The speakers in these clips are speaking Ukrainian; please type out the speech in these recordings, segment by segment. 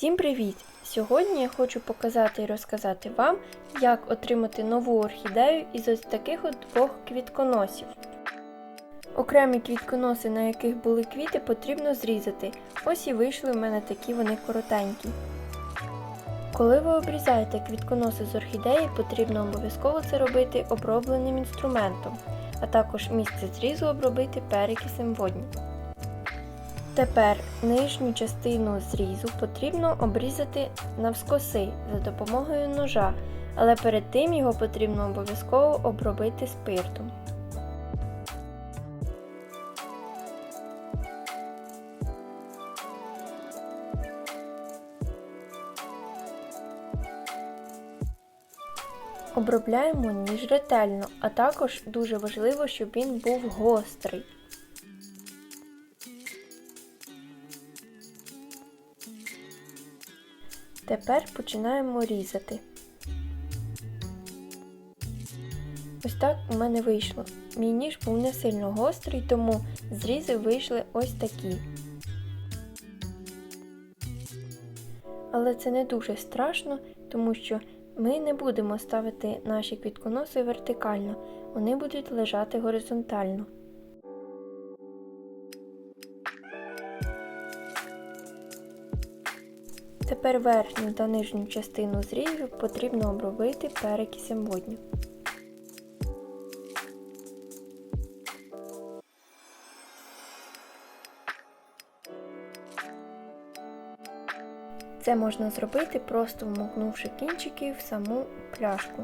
Всім привіт! Сьогодні я хочу показати і розказати вам, як отримати нову орхідею із ось таких от двох квітконосів. Окремі квітконоси, на яких були квіти, потрібно зрізати. Ось і вийшли в мене такі вони коротенькі. Коли ви обрізаєте квітконоси з орхідеї, потрібно обов'язково це робити обробленим інструментом, а також місце зрізу обробити перекисем водню. Тепер нижню частину зрізу потрібно обрізати навскоси за допомогою ножа, але перед тим його потрібно обов'язково обробити спиртом. Обробляємо ніж ретельно, а також дуже важливо, щоб він був гострий. Тепер починаємо різати. Ось так у мене вийшло. Мій ніж був не сильно гострий, тому зрізи вийшли ось такі. Але це не дуже страшно, тому що ми не будемо ставити наші квітконоси вертикально, вони будуть лежати горизонтально. Тепер верхню та нижню частину зрізу потрібно обробити перекисем водню. Це можна зробити просто вмокнувши кінчики в саму пляшку.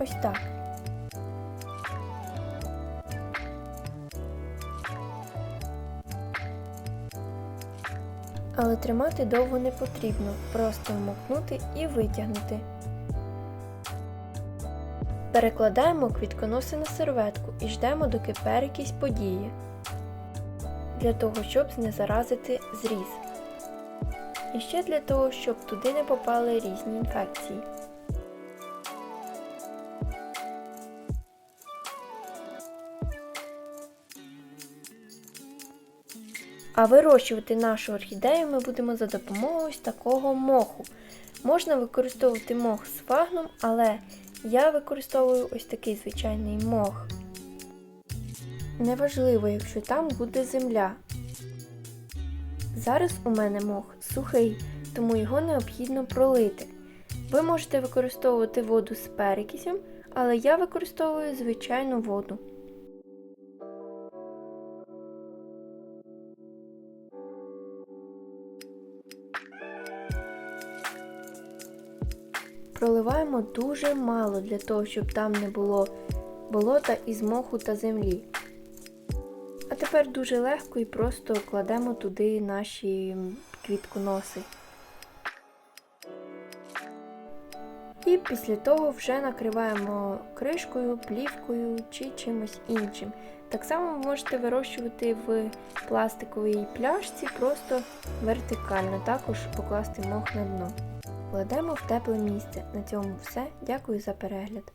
Ось так. Але тримати довго не потрібно, просто вмокнути і витягнути. Перекладаємо квітконоси на серветку і ждемо, доки перекись подіє, для того, щоб знезаразити зріз. І ще для того, щоб туди не попали різні інфекції. А вирощувати нашу орхідею ми будемо за допомогою ось такого моху. Можна використовувати мох з фагном, але я використовую ось такий звичайний мох. Неважливо, якщо там буде земля. Зараз у мене мох сухий, тому його необхідно пролити. Ви можете використовувати воду з перекисем, але я використовую звичайну воду. Проливаємо дуже мало для того, щоб там не було болота із моху та землі. А тепер дуже легко і просто кладемо туди наші квітконоси. І після того вже накриваємо кришкою, плівкою чи чимось іншим. Так само ви можете вирощувати в пластиковій пляшці просто вертикально, також покласти мох на дно. Кладемо в тепле місце. На цьому все. Дякую за перегляд.